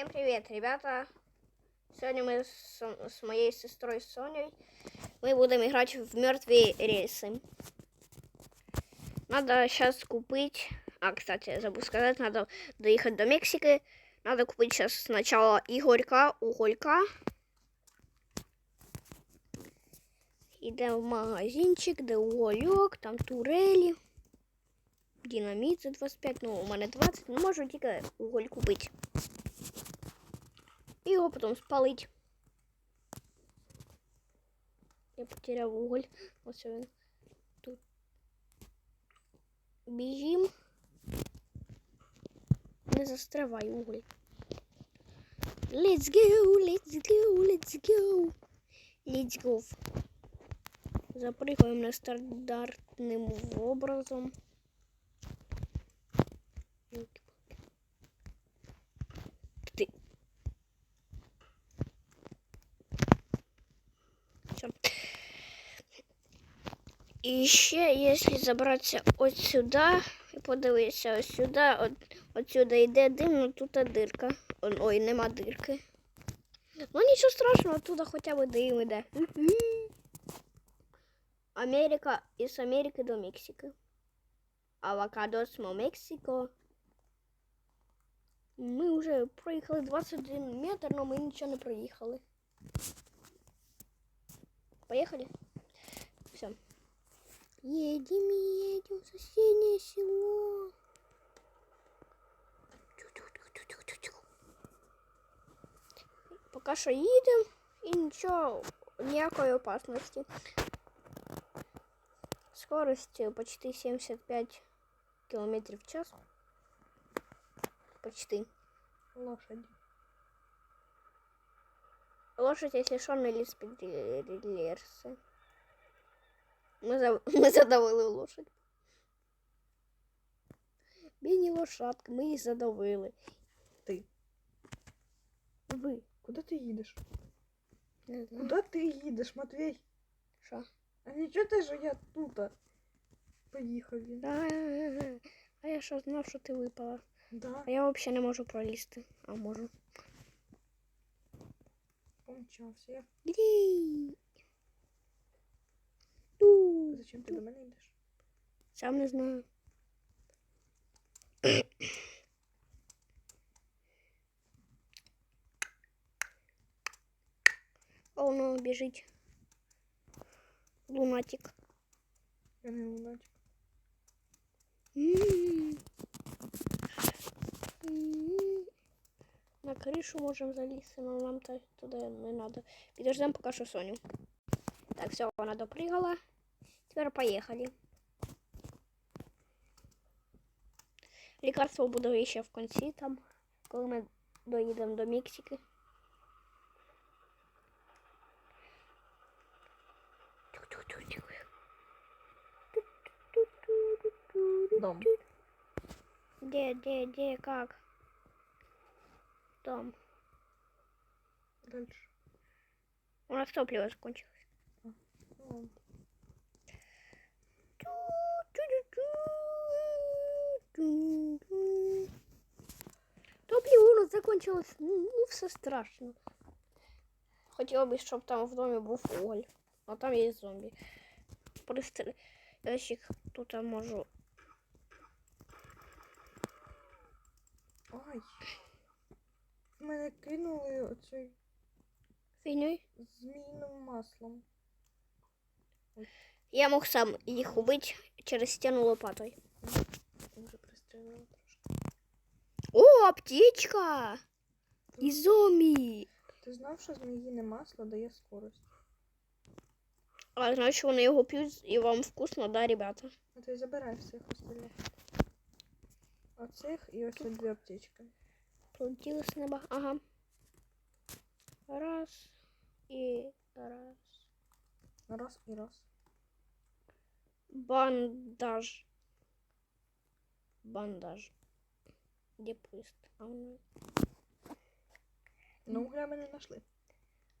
Всем привет, ребята! Сегодня мы с, с моей сестрой Соней мы будем играть в мертвые рельсы. Надо сейчас купить... А, кстати, я забыл сказать, надо доехать до Мексики. Надо купить сейчас сначала Игорька, уголька. Йдемо в магазинчик, де угольок, там турелі. Динаміт за 25, ну у мене 20, ну можу тільки уголь купити. І його потім спалить. Я потеряв уголь. Ось він. Тут. Біжим. Не застрявай уголь. Let's go, let's go, let's go. Let's go. Запрыгаем нестандартним образом. І ще, якщо забратися от сюди і подивитися ось сюди, от, от сюди йде дим, ну тут дирка. О, Ой, нема дирки. Ну нічого страшного, туди хоча б дим іде. Америка із Америки до Мексики. Авокадос Мексико. Ми вже проїхали 21 метр, але ми нічого не проїхали. Поехали? Все. Едем, едем в соседнее село. Тю-тю-тю-тю-тю-тю. Пока що їдемо і нічого, ніякої опасності. Скорость э, почти 75 километров в час. Почти. Лошади. Лошадь, если что, не ліз під рельси. Ми, за... ми задавили лошадь. Бідні лошадки, ми їх задавили. Ти. Ви. Куди ти їдеш? Не знаю. Куди ти їдеш, Матвій? Що? А нічого ти що я тут. Поїхав він. А, а я що знав, що ти випала. Да, А я взагалі не можу пролізти. А можу. помчався. Я... Іди. Ту. Зачем ти до мене йдеш? Сам не знаю. О, ну біжить. Лунатик. Я не лунатик. М. М. На крышу можем залезть, но нам то туда не надо. Подождем пока что Соню. Так, все, она допрыгала. Теперь поехали. Лікарство буде ще в кінці там, коли ми доїдемо до Мексики. Дом. Где, где, где, как? Там. Дальше. У нас топливо закончилось. Топливо закончилось. Ну, ну, все страшно. Хотіла б, щоб там в домі був уголь. А там є зомбі. Пристріл. Я ще їх тут можу. Ай. Мене кинули оцей Фігньою. змійним маслом. Я мог сам їх убити через стіну лопатою. Вже пристрелила трошки. О, аптечка! І зомбі! Ти знав, що зміїне масло дає скорость? А значить вони його п'ють і вам вкусно, да, ребята? А ти забирай всіх остальних. Оцих і ось ці дві аптечки. Полетілось неба. Ага. Раз і раз. Раз і раз. Бандаж. Бандаж. Де пуст? А воно. Ну, угля ми не знайшли.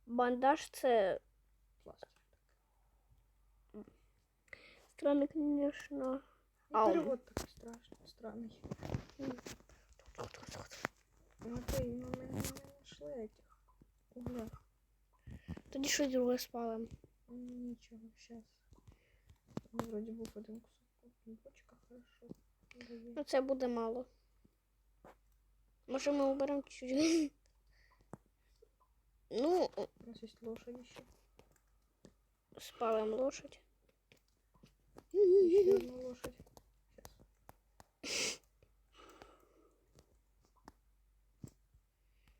Бандаж це Пластик. странно, звісно. Ну, Ау. перевод такий страшний, странний. Матвій, ну ми не знайшли этих угля. Тоді щось друге спалимо. М, Нічого, щас. Ну, вроді був один кусок. Бочка, хорошо. Дає. Ну це буде мало. Може ми оберемо чуть. Ну, У нас є лошади ще. спалимо лошадь. Ще одна лошадь. Щас.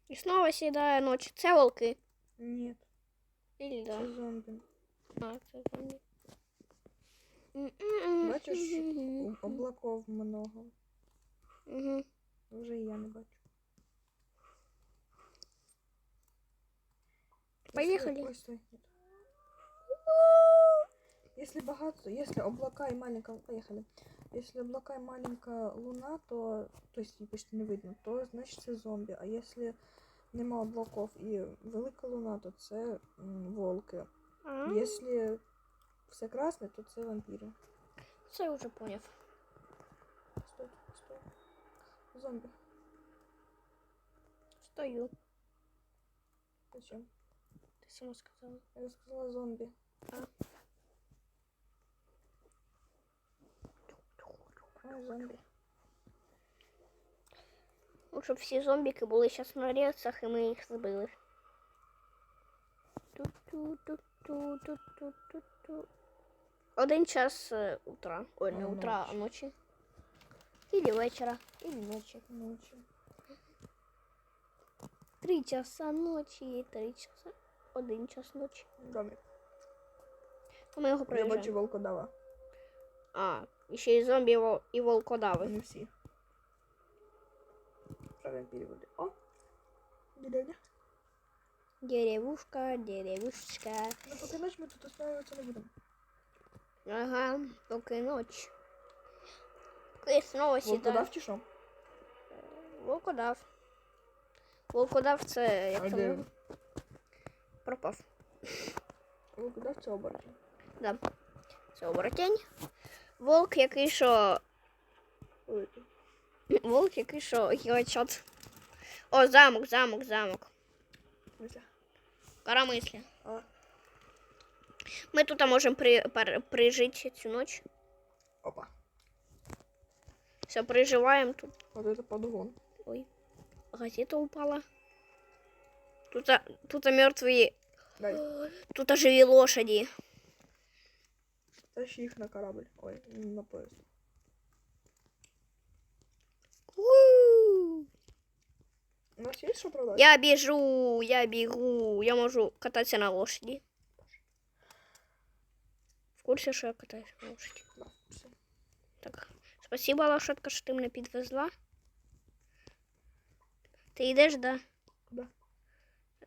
І знову сідає ночь. Це волки. Нет, Или це да? зомбі. А, це зомбі. Бачиш, у- облаков много. Угу. Вже і я не бачу. Поехали. Ой, стой, нет. Если богатство, если облака и маленькая... Поехали. Если облака и маленькая луна, то... То есть її почти не видно, то значить це зомбі. А если нема облаков і велика луна, то це м, волки. А, Если все красне, то це вампіри. це я вже поняв. Стой, стой. Зомбі. Стою. Зачем? Ти сама сказала. Я сказала зомбі. А. А, зомбі. Ну, щоб всі зомбіки були зараз на рельсах і ми їх збили. Ту-ту-ту-ту-ту-ту-ту. Один час е, утра. Ой, не А, утра, а ночі. ночі. Или вечора. Или ночі. Ночі. Три часа ночі, три часа. Один час ночі. Добре. Ми його Я бачу проїжджаємо. волкодава. А, і ще й зомбі і вол- і волкодави. Не всі. Правильно переводи. О! Деревня. Деревушка, деревушка. Ну, поки ночь ми тут останавливаться не будемо. Ага, поки ніч. Поки знову сідає. Волкодав чи що? Волкодав. Волкодав це як А там де? його? пропав. Волкодав це оборотень. Да. Це оборотень. Волк, який що. Ой, Волк, який що гігачот. О, замок, замок, замок. Мися. Коромислі. А, Ми тут можемо при, пер- прижити цю ніч. опа. Все, приживаємо тут. Вот это подгон. Ой, газета упала. Тут, а- тут а мертвые, Дай. тут а живі лошади. Тащи их на корабль. Ой, на поезд. У! У нас есть что продать? Я біжу, я бігу, я можу кататися на лошаді. В курсі, що я катаюся на лошаді. Так, спасибо, лошадка, що ти мене підвезла. Ти йдеш, да? Куда?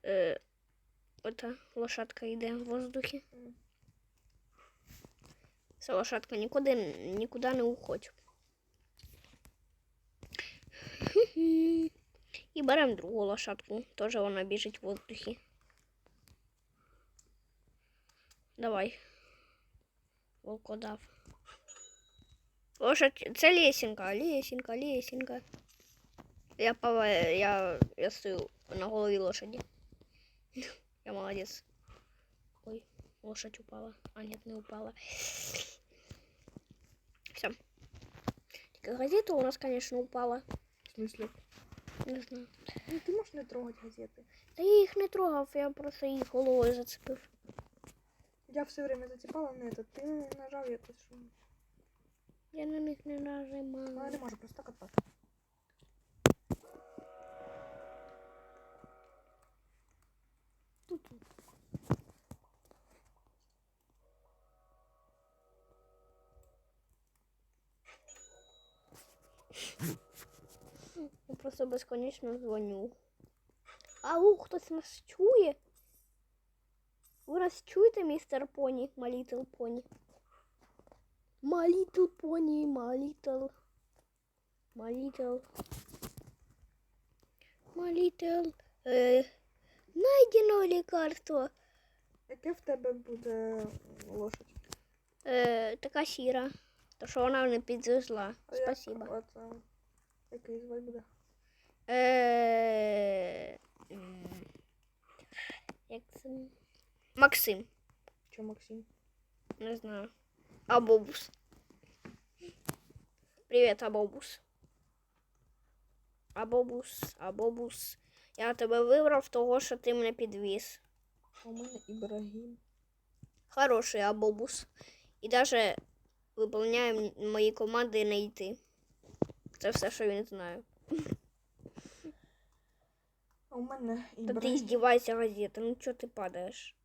Е, ота лошадка йде в воздухі. М. Лошадка нікуди, нікуди не уходь. І беремо другу лошадку. Теж вона біжить в воздухі. Давай. Волкодав. Лошадь. Це лесенка, лесенка, лесенка. Я пова, я, я стою на голові лошаді. Я молодец. Ой, лошадь упала. А, нет, не упала. Все. Только газета у нас, конечно, упала. В смысле? Не знаю. Ну, ты можешь не трогать газеты. Та я їх не трогав, я просто їх головою зацепив. Я все время зацепала на это. Ты нажал, я тут шум. Я на них не А, нажимала. не можу, просто так отпад. Я просто безконечно дзвоню. Ау, хтось нас чує? Ви нас чуєте, містер Поні, My Little Pony? My Little Pony, My Little. My Little. My Little. Е, найдено лікарство. Яке в тебе буде лошадь? Е, така сіра. То що вона не підвезла. А як Спасибо. От, а, який звать буде? Е... м, Як це? Максим. Чо, Максим? Не знаю. Абобус. Привіт, Абобус. Абобус, Абобус. Я тебе вибрав того, що ти мене підвіз. У мене Ібрагім. Хороший Абобус. І навіть виповняє мої команди не йти. Це все, що він знає. А у мене Та ти здівайся, газета. Ну чого ти падаєш?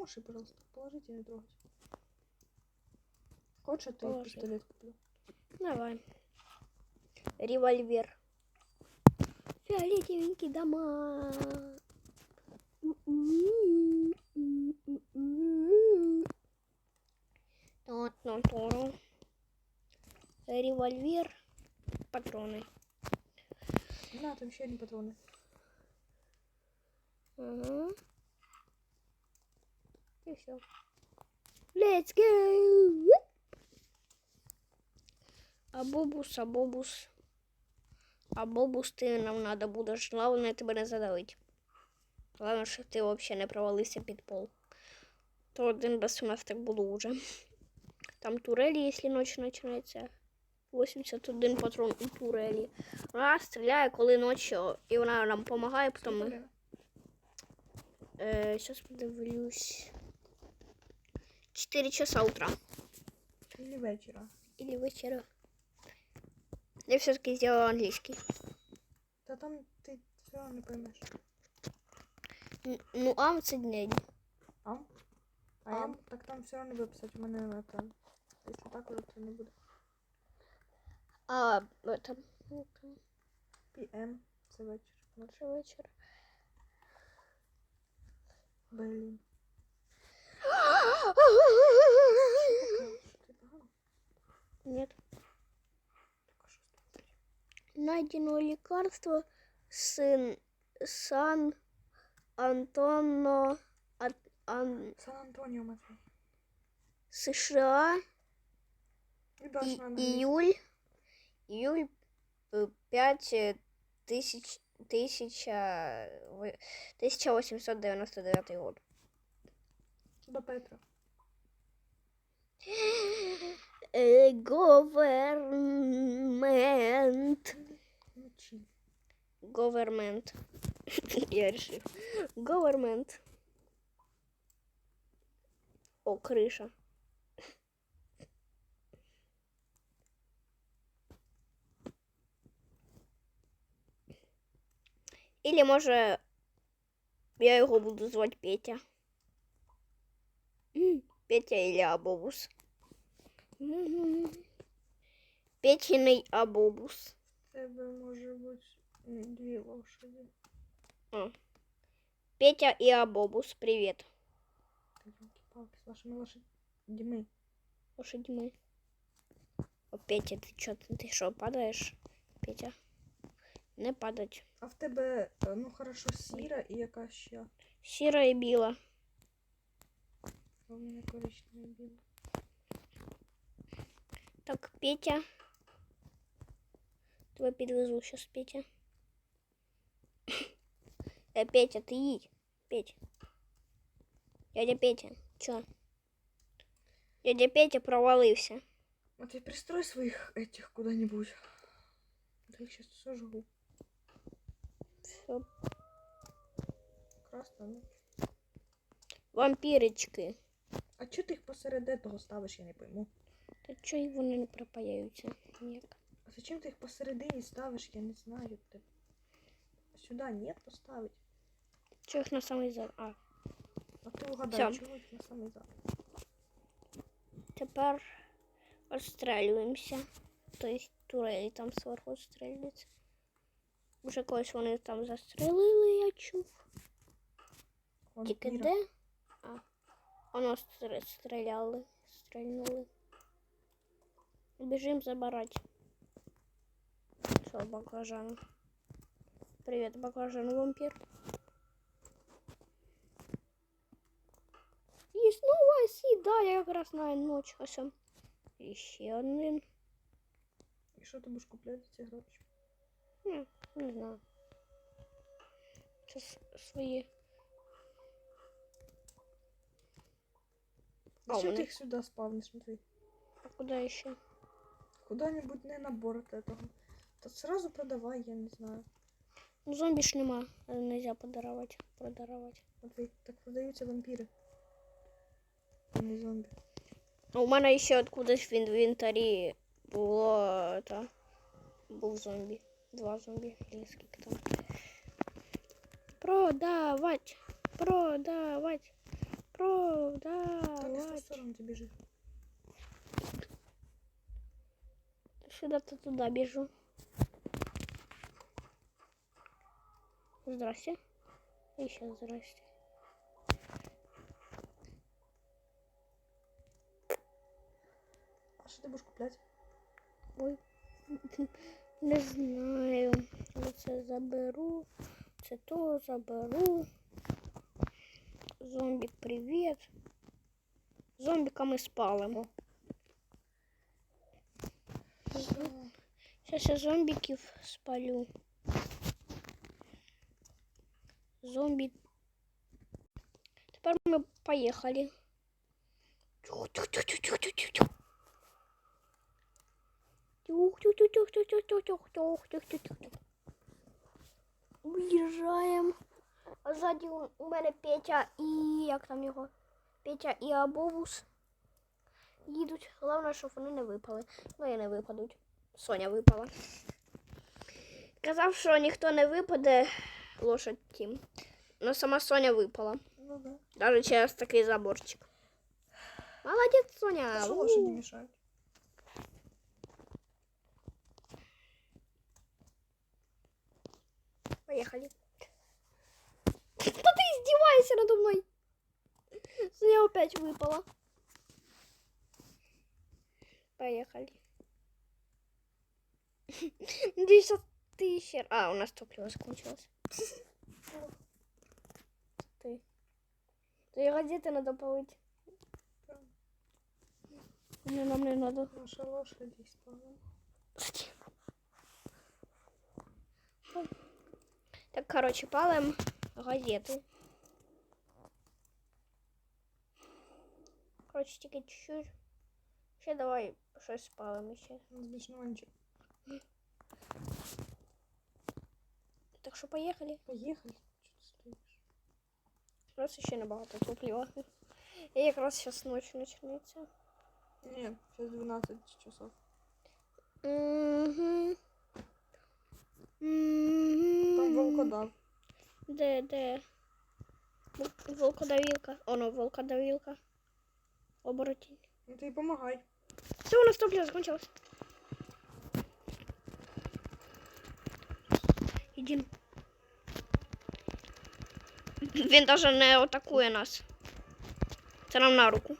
Можешь, пожалуйста, положите не трогать. Хочешь, я Положи. пистолет куплю? Давай. Револьвер. Фиолетовенький дома. Ту-ту-ту. Револьвер. Патроны. На, там еще одни патроны. Ага. И все. Let's go! Абобус, абобус. Абобус, ти нам надо будеш. Главное тебе не задавить. Главное, щоб ти взагалі не провалився під пол. То один раз у нас так було уже. Там турелі, якщо ніч починається. 81 патрон у турелі. Вона стріляє, коли ночі, і вона нам допомагає, потім ми. Э, сейчас подивлюсь. 4 часа утра. Или вечера. Или вечера. Я все-таки сделала английский. Да там ты все равно не поймешь. Н- Ну, ам це день. Ам? А Ам. ам? Так там все равно выписать. У меня это... Если так уже, то не будет. А в этом. ну, там, PM. Це вечір. Ночь. Це вечір. Блін. Ти погано? Нет. Так, а що з тобою? Найдено лекарство сын Сан Антоно от Ан, Сан-Антоніо, Матвій. США І даш и, на англійську. июль июль э, 5 тысяч тысяча вы- 1899 год. До Петра. Вночі. Government. Я решил. Government. О, крыша. Или може я його буду звати Петя. М, Петя или Абобус. М, Петиний Абобус. Тебе може бути м, дві лошаді. Петя и Абобус, привет. Та ёлки-палки, з вашими лошадьми. Лошадьми. О, Петя, ты чё, ты, ты что, падаешь? Петя. Не падать. А в тебе, е, ну хорошо, сіра і яка ще? Сіра і біла. А у мене коричнева і біла. Так, Петя. Тебе підвезу сейчас, Петя. Э, Петя, ты їдь. Петь. Дядя Петя, чё? Дядя Петя провалився. А ты пристрой своих этих куда-нибудь. Да их сейчас сожгу. Все. Красна, ну. Вампірички. А чого ти їх посеред этого ставиш, я не пойму. Та чого вони не пропаяються? Ніяк. А зачем ти їх посередині ставиш, я не знаю. Ти... Сюди нет поставить. Чого їх на самий зад? А, А ти угадай, чого їх на самий зад. Тепер розстрілюємося. Тобто турелі там зверху стріляються. Вже когось вони там застрелили, я чув. Тільки де? Оно стр стреляло. Бежим забирать. Все, баклажан. Привет, баклажан вампир. И снова съедали красная ночь. Осем. Еще один. И что ты будешь куплять эти гроши? Не, хм, не знаю. Сейчас свои Зачем вони- ты их сюда спавнишь, смотри? А куди ще? Куда-нибудь не на борт этого. То сразу продавай, я не знаю. Ну, зомбі ж нема. е, Нельзя подарувати. Продарувати. Смотри, так продаются вампиры. А не зомби. А у мене ще откудись в інвентарі було е, та, був зомбі. Два зомбі. Или скільки там. Продавать. Продавать. Продавать. сторону ты бежишь? Сюда-то туда бежу. Здрасте. Сейчас здрасте. А что ты будешь куплять? Ой. Не знаю. Оце заберу. Це то заберу. Зомбик, привет. Зомбика ми спалимо. Сейчас я зомбіків спалю. Зомбі. Тепер ми поїхали. Уезжаем. А ззаді у- мене Петя і як там його? Петя і Абобус їдуть. Головне, щоб вони не випали. Ну і не випадуть. Соня випала. Казав, що ніхто не випаде лошадь тім. Ну сама Соня випала. Ну да. Даже через такий заборчик. Молодець, Соня. А что У. лошади мешают? Поехали. Да ты издеваешься надо мной. Соня опять выпала. Поехали. Десять тысяч. А, у нас топливо закончилось. Ты. Ты газеты надо помыть. Не, нам не надо. Наша лошадь здесь. Так, короче, палим газети. Короче, тільки чуть-чуть. Ще давай щось спалимо ще. Смешно, ничего. Так що поїхали. Поехали. Что ты стоишь? Просто ще небагато топлива. І якраз зараз ночі почнеться. Нет, сейчас 12 часов. Угу. Там волкодав. Де, де? Вол- Волкодавілка. Оно, волкодавілка. Оборотень. Ну ты помогай. Все, у нас топливо закончилось. Ідім. Він даже не атакує нас. Це нам на руку.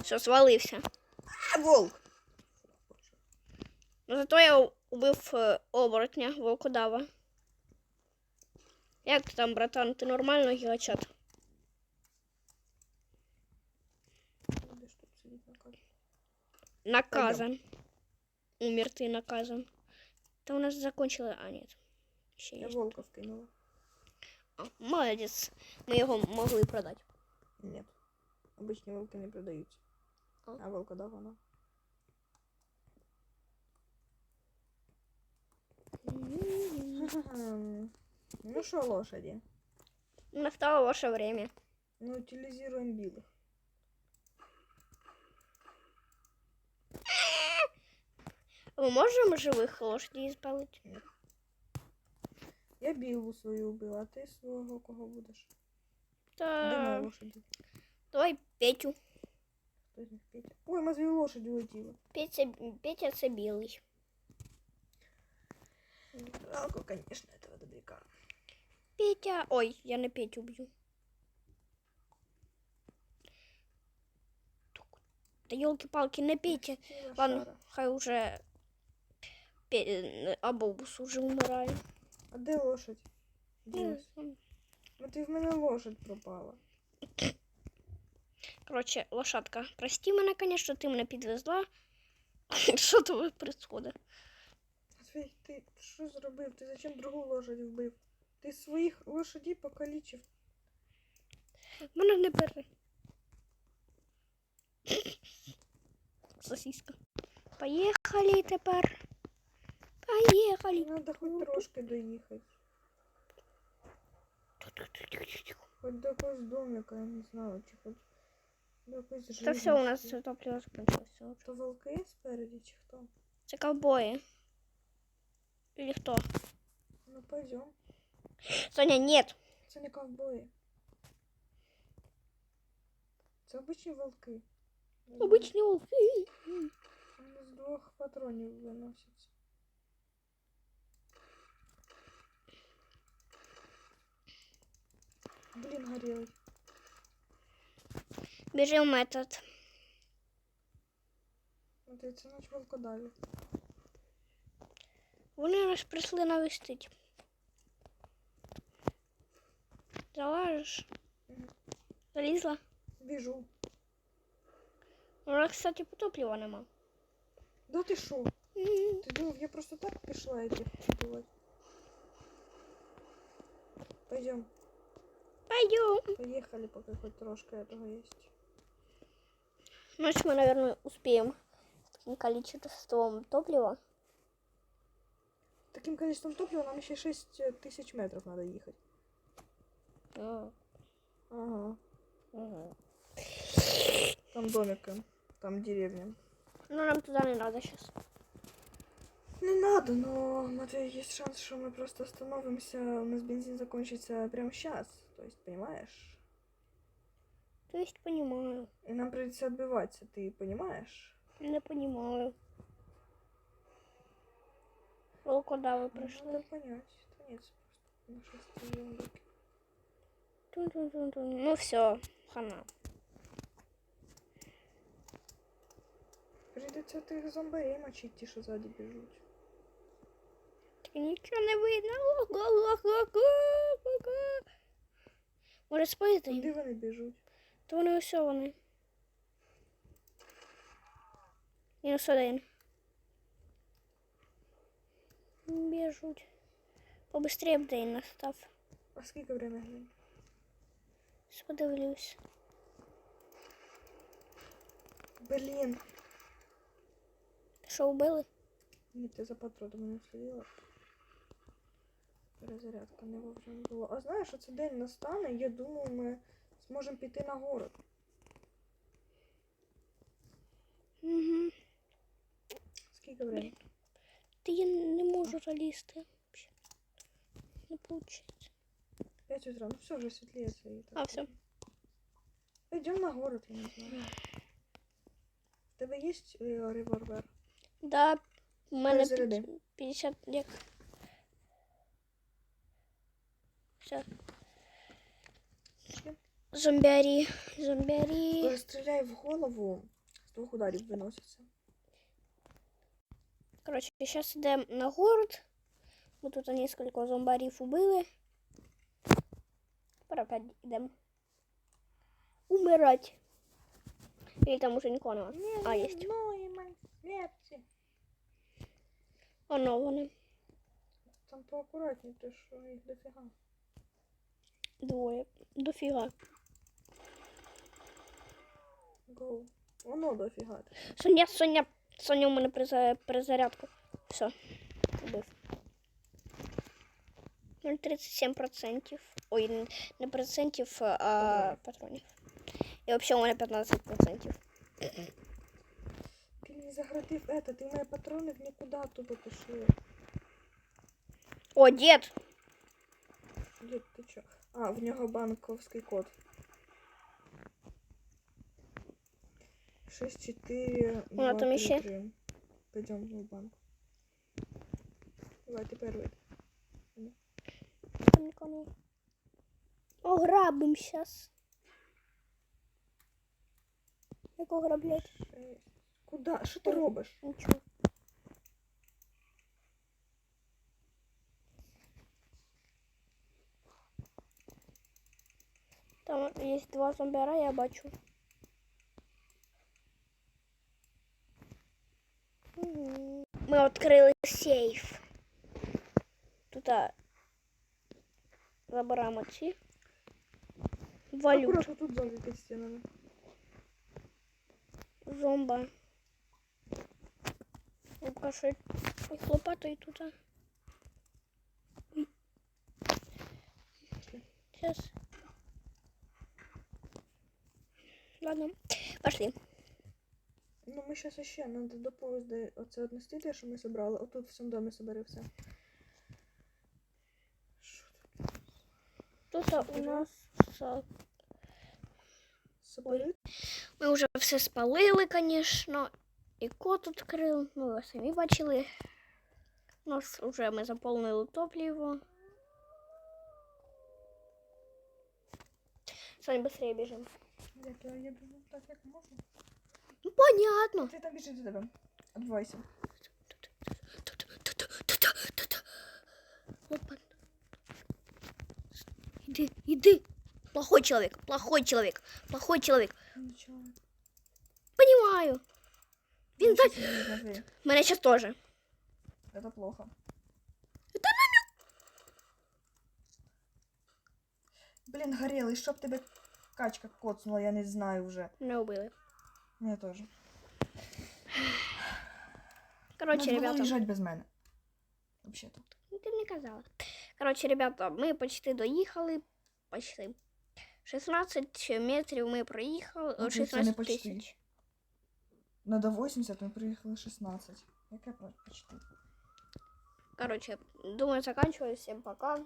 Все, звалився. А, волк! Ну зато я убив е, оборотня, волкодава. Як там, братан, Ты нормально гігачат? Наказан. Умер ты наказан. Это у нас закончила... А, нет. Еще Я есть. волка вкинула. А, молодец. Мы его могли продать. Нет. Обычно волки не продаются. А, а волка давно? Mm-hmm. Ну что, лошади? Настало ваше время. Ну, утилизируем билых. Ми можемо живих лошадей спалити? Я білу свою убила, а ти свого кого будеш? Де Та моя лошаді? давай Петю. Хто з них Петя? Ой, у нас дві лошаді улетіло. Петя, Петя це білий. Жалко, конечно, этого добряка. Петя. Ой, я не Петю б'ю. Та елки-палки, не Петя. Ладно, хай уже Пе- Абобус уже вмирає. А де лошадь? Ділась? Ну ти в мене лошадь пропала. Короче, лошадка, прости мене, конечно, ти мене підвезла. Що тут происходит? Матвій, ти що зробив? Ти зачем другу лошадь вбив? Ти своїх лошадей покалічив. Мене не бери. Сосиска. Поїхали тепер. Поїхали. Треба хоч трошки доїхати. Хоч до якогось домика, я не знаю, чи хоч до якоїсь Та все, у нас живності. топливо закінчилося. То волки спереді чи хто? Це ковбої. Или хто? Ну пойдем. Соня, нет. Це не ковбої. Це обичні волки. Обичні волки. Вони з двох патронів виносяться. Блін, горілий. Біжи в метод. От і це ночь волкодавів. Вони нас прийшли навестить. Залажиш? Мгм. Залізла? Біжу. У нас, кстати, топлива нема. Да ти що? М, Ти думав, я просто так пішла этих чіпувати? Пойдем, Пойдем. поїхали, поки хоч трошки этого есть. Значит, мы, наверное, успеем с таким количеством топлива. Таким количеством топлива нам ще 6 тисяч метрів треба їхати. Ага. мгм. Там домики, там деревня. Ну, нам туда не надо сейчас. Не надо, но Матвей, есть шанс, что мы просто остановимся, у нас бензин закончится прямо сейчас. То есть, понимаешь? То есть понимаю. И нам придется отбиваться, ты понимаешь? Не понимаю. О, куда вы Ну, пришли? Надо понять. Да нет, просто нашествие зомбаки. Тун-тун-тун-тун. Ну все, хана. Придется тих зомбарей мочить, ті, що ззаді біжуть. Так нічого не видно. Ого-го-го-го-го. Може споїти Куди їм? вони біжуть? То вони ось вони. Мінус один. Біжуть. Побыстрее б день настав. А скільки время Щас Подивлюсь. Блін. Що вбили? Ні, ти за патронами не слідила. Перезарядка не вовремя було. А знаєш, оце день настане, я думаю, ми зможемо піти на город. Угу. Скільки время? Та я не можу залізти. Вообще. Не виходить. 5 утра. Ну все, світліється. І так. А, все. Пойдем на город, я не знаю. В тебе є е, револьвер? Да, мене Заряди. 50 як. Все. Зомбярі. Е, Стріляй в голову, з двох ударів виноситься. Короче, сейчас идем на город. Мы тут несколько зомбарів убили. Опять идем умирать. Или там уже нікого нема. А, есть. Ну. Оно вони. Там поакуратніше, що їх дофіга. Двоє. Дофіга. Гоу. Воно дофіга. Соня, Соня, Соня у мене приза- перезарядку. Все. Убив. 0,37%. Ой, н- не процентів, а патронів. І взагалі у мене 15%. Ти не заградив это, ти мене патрони в нікуди тупо пішли. О, дід! Дід, ти чо? А, в нього банковський код. 6, 4, Вона там іще? 3. Пойдем в банк. Давай, ти перший. Там нікого нема. Ограбим сейчас. Як ограблять? 6. Куда? Що ти Ой. робиш? Нічого. Там є два зомбіра, я бачу. Мгм. Ми відкрили сейф. Тут а, забираємо ці валюту. Аккуратно тут зомбі під стінами. Зомба. Ну-ка, що їх лопатою тут. а. Сейчас. Ладно, пошли. Ну, ми зараз ще надо до поїзда оце однести те, що ми зібрали. Отут в цьому домі собери все. тут? Тут а, у нас а, Собери? Ми вже все спалили, звісно. І кот відкрив. Ну, ви самі бачили. У нас вже ми заповнили топливо. Сань, быстрее біжимо. Як я їду так, як можна? Ну, понятно. Ти там біжи до тебе. Відбувайся. человек, плохой человек, плохой человек. Нічого. Понимаю. Він так. Щас їду на двері. Мене сейчас тоже. Это плохо. Это Блін, горілий, щоб тебе качка коцнула, я не знаю вже. Не убили. Мене теж. Короче, Надо було ребята. їжджать без мене. Взагалі-то. Ну, Ти не казала. Короче, ребята, ми почти доїхали. Почти. 16 метрів ми проїхали. Ну, о, це не 16 почти. тисяч. Надо 80, ми приїхали 16. Яке по- почти? Короче, думаю, заканчиваю. Всем пока.